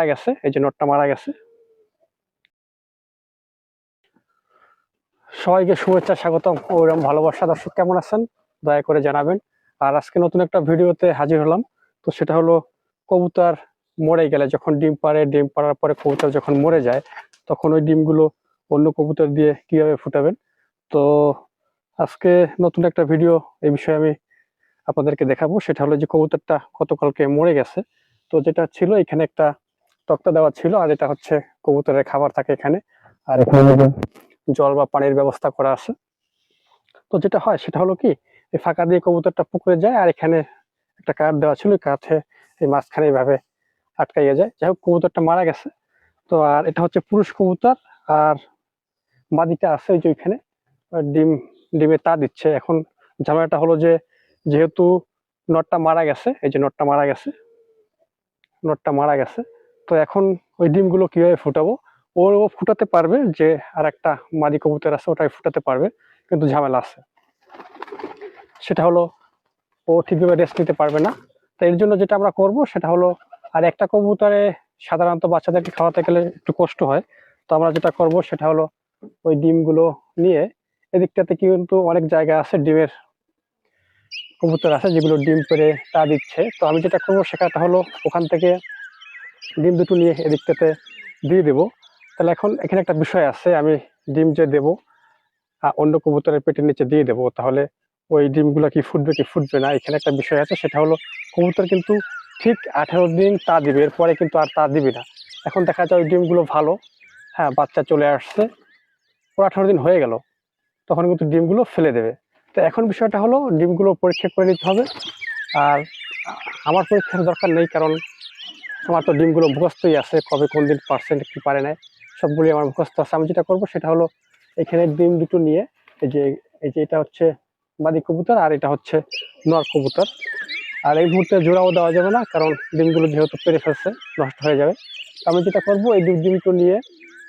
মারা গেছে, এই যে নটটা মারা গেছে। সবাইকে শুভেচ্ছা, স্বাগতম ওরম ভালোবাসা। দর্শক, কেমন আছেন? দয়া করে জানাবেন। আর আজকে নতুন একটা ভিডিওতে হাজির হলাম। তো সেটা হলো, কবুতর মরে গেলে, যখন ডিম পাড়ে, ডিম পাড়ার পরে কবুতর যখন মরে যায়, তখন ওই ডিমগুলো অন্য কবুতর দিয়ে কীভাবে ফুটাবেন? তো আজকে নতুন একটা ভিডিও এই বিষয়ে আমি আপনাদেরকে দেখাবো। সেটা হলো যে কবুতরটা গতকালকে মরে গেছে। তো যেটা ছিল, এখানে একটা তক্তা দেওয়া ছিল আর এটা হচ্ছে কবুতরের খাবার থাকে এখানে। আর এখানে জল বা পানির ব্যবস্থা করা আছে। তো যেটা হয় সেটা হলো কি এই ফাঁকা দিয়ে কবুতরটা পুকুরে যায় আর এখানে একটা কাঠ দেওয়া ছিল কাঠে এই মাঝখানে এইভাবে আটকাইয়া যায়। যাই হোক কবুতরটা মারা গেছে। তো আর এটা হচ্ছে পুরুষ কবুতর আর মাদিটা আছে ওই যে ওইখানে। ডিম ডিমে তা দিচ্ছে। এখন ঝামেলাটা হলো যে যেহেতু নটটা মারা গেছে এই যে নটটা মারা গেছে নটটা মারা গেছে তো এখন ওই ডিমগুলো কীভাবে ফুটাবো? ওর ও ফুটাতে পারবে যে আর একটা মাদি কবুতর আছে, ওটাই ফুটাতে পারবে, কিন্তু ঝামেলা আছে। সেটা হলো ও ঠিকভাবে রেস্ট নিতে পারবে না। তো এর জন্য যেটা আমরা করব, সেটা হলো আর একটা কবুতরে সাধারণত বাচ্চাদেরকে খাওয়াতে গেলে একটু কষ্ট হয়। তো আমরা যেটা করব, সেটা হলো ওই ডিমগুলো নিয়ে এদিকটাতে কিন্তু অনেক জায়গা আছে ডিমের কবুতর আছে, যেগুলো ডিম পেড়ে তা দিচ্ছে। তো আমি যেটা করব, সেটা হলো ওখান থেকে ডিম দুটো নিয়ে এদিকটাতে দিয়ে দেবো। তাহলে এখন এখানে একটা বিষয় আছে, আমি ডিম যে দেবো অন্য কবুতরের পেটের নিচে দিয়ে দেবো, তাহলে ওই ডিমগুলো কি ফুটবে কি ফুটবে না, এখানে একটা বিষয় আছে, সেটা হলো কবুতর কিন্তু ঠিক আঠারো দিন তা দিবে, এরপরে কিন্তু আর তা দিবে না। এখন দেখা যায় ওই ডিমগুলো ভালো হ্যাঁ বাচ্চা চলে আসছে, ওর আঠারো দিন হয়ে গেল, তখন কিন্তু ডিমগুলো ফেলে দেবে। তো এখন বিষয়টা হলো ডিমগুলো পরীক্ষা করে নিতে হবে, আর আমার পরীক্ষার দরকার নেই, কারণ আমার তো ডিমগুলো মুখস্থই আছে, কবে কোন দিন পার্সেন্ট কি পারে না সবগুলি আমার মুখস্থ আছে। আমি যেটা করব সেটা হলো এখানে ডিম দুটো নিয়ে, এই যে এই যে এটা হচ্ছে মাদি কবুতর আর এটা হচ্ছে নর কবুতর। আর এই মুহূর্তে জোড়াও দেওয়া যাবে না, কারণ ডিমগুলো যেহেতু পেরে ফেলছে নষ্ট হয়ে যাবে। আমি যেটা করব, এই ডিম ডিমটো নিয়ে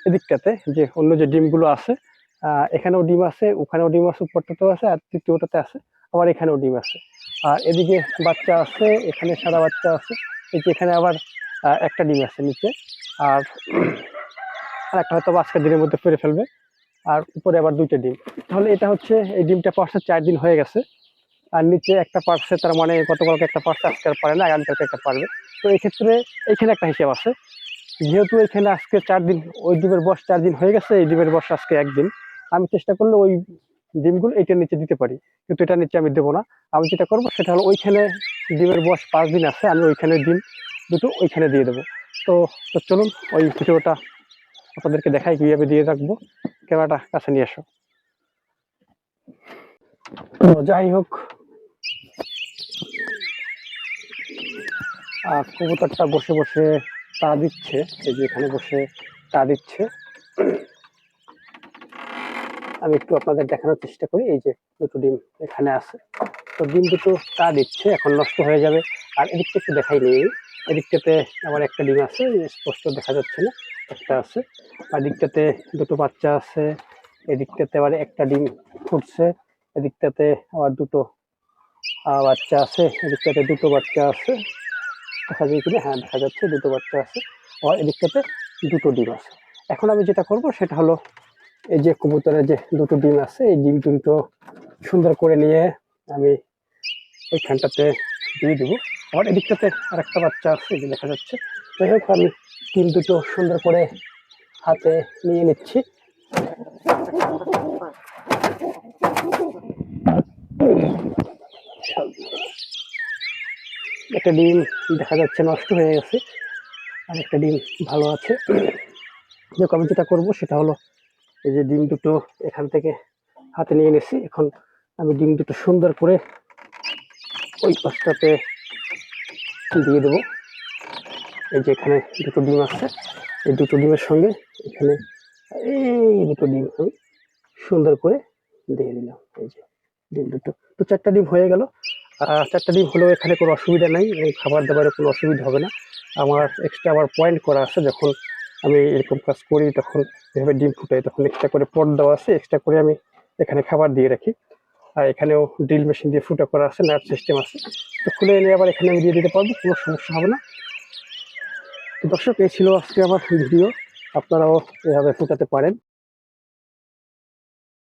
এদিকটাতে, যে অন্য যে ডিমগুলো আছে এখানেও ডিম আছে, ওখানেও ডিম আছে, উপরটাতেও আছে, আর তৃতীয়টাতে আছে, আবার এখানেও ডিম আছে। আর এদিকে বাচ্চা আছে, এখানে সাদা বাচ্চা আছে, এই যে এখানে আবার একটা ডিম আছে নিচে। আর একটা হয়তো আজকের দিনের মধ্যে পেরে ফেলবে। আর উপরে আবার দুইটা ডিম। তাহলে এটা হচ্ছে, এই ডিমটা পারছে চার দিন হয়ে গেছে। আর নিচে একটা পারছে তার মানে গতকালকে একটা পার্সে, আজকে আর পারে না, আগামীকালকে একটা পারবে। তো এই ক্ষেত্রে এইখানে একটা হিসাব আছে। যেহেতু এখানে আজকে চার দিন, ওই ডিমের বয়স চার দিন হয়ে গেছে, এই ডিমের বয়স আজকে একদিন। আমি চেষ্টা করলে ওই ডিমগুলো এইটার নিচে দিতে পারি। কিন্তু এটার নিচে আমি দেবো না। আমি যেটা করব, সেটা হলো ওইখানে ডিমের বয়স পাঁচ দিন আছে, আমি ওইখানে ডিম দুটো ওইখানে দিয়ে দেবো। তো তো চলুন ওই ভিডিওটা আপনাদেরকে দেখাই কীভাবে দিয়ে রাখব। ক্যামেরাটা কাছে নিয়ে এসো। তো যাই হোক। আহ, কবুতরটা বসে বসে তা দিচ্ছে এই যে এখানে বসে তা দিচ্ছে। আমি একটু আপনাদের দেখানোর চেষ্টা করি এই যে দুটো ডিম এখানে আছে। তো ডিম দুটো তা দিচ্ছে এখন নষ্ট হয়ে যাবে। আর এদিকটা একটু দেখাই নেই। এদিকটাতে আবার একটা ডিম আছে স্পষ্ট দেখা যাচ্ছে না, একটা আছে। আর দিকটাতে দুটো বাচ্চা আছে, এদিকটাতে আবার একটা ডিম ফুটছে, এদিকটাতে আবার দুটো বাচ্চা আছে, এদিকটাতে দুটো বাচ্চা আছে। দেখা যায় কিনা হ্যাঁ দেখা যাচ্ছে দুটো বাচ্চা আছে আর এদিকটাতে দুটো ডিম আছে। এখন আমি যেটা করব সেটা হলো, এই যে কবুতরের যে দুটো ডিম আছে, এই ডিম দুটো সুন্দর করে নিয়ে আমি ওইখানটাতে দিয়ে দিব। আবার এদিকটাতে আর একটা বাচ্চা আছে, এই যে দেখা যাচ্ছে। যাই হোক, আমি ডিম দুটো সুন্দর করে হাতে নিয়ে নিচ্ছি। একটা ডিম দেখা যাচ্ছে নষ্ট হয়ে গেছে, আর একটা ডিম ভালো আছে। যাক আমি যেটা করব সেটা হলো এই যে ডিম দুটো এখান থেকে হাতে নিয়ে এনেছি এখন আমি ডিম দুটো সুন্দর করে ওই পাশটাতে দিয়ে দেবো। এই যে এখানে দুটো ডিম আছে। এই দুটো ডিমের সঙ্গে এখানে এই দুটো ডিম আমি সুন্দর করে দিয়ে দিলাম। এই যে ডিম দুটো। তো চারটা ডিম হয়ে গেল। আর চারটা ডিম হলেও এখানে কোনো অসুবিধা নেই। এবং খাবার দাবারে কোনো অসুবিধা হবে না। আমার এক্সট্রা আবার পয়েন্ট করা আছে। যখন আমি এরকম কাজ করি, তখন এভাবে ডিম ফুটাই, তখন এক্সট্রা করে পট দেওয়া আছে। এক্সট্রা করে আমি এখানে খাবার দিয়ে রাখি। আর এখানেও ড্রিল মেশিন দিয়ে ফুটা করা আছে নাট সিস্টেম আছে। তো খুলে এলে আবার এখানে আমি দিয়ে দিতে পারব, কোনো সমস্যা হবে না। তো দর্শক, এই ছিল আজকে আমার ভিডিও আপনারাও এভাবে ফুটাতে পারেন।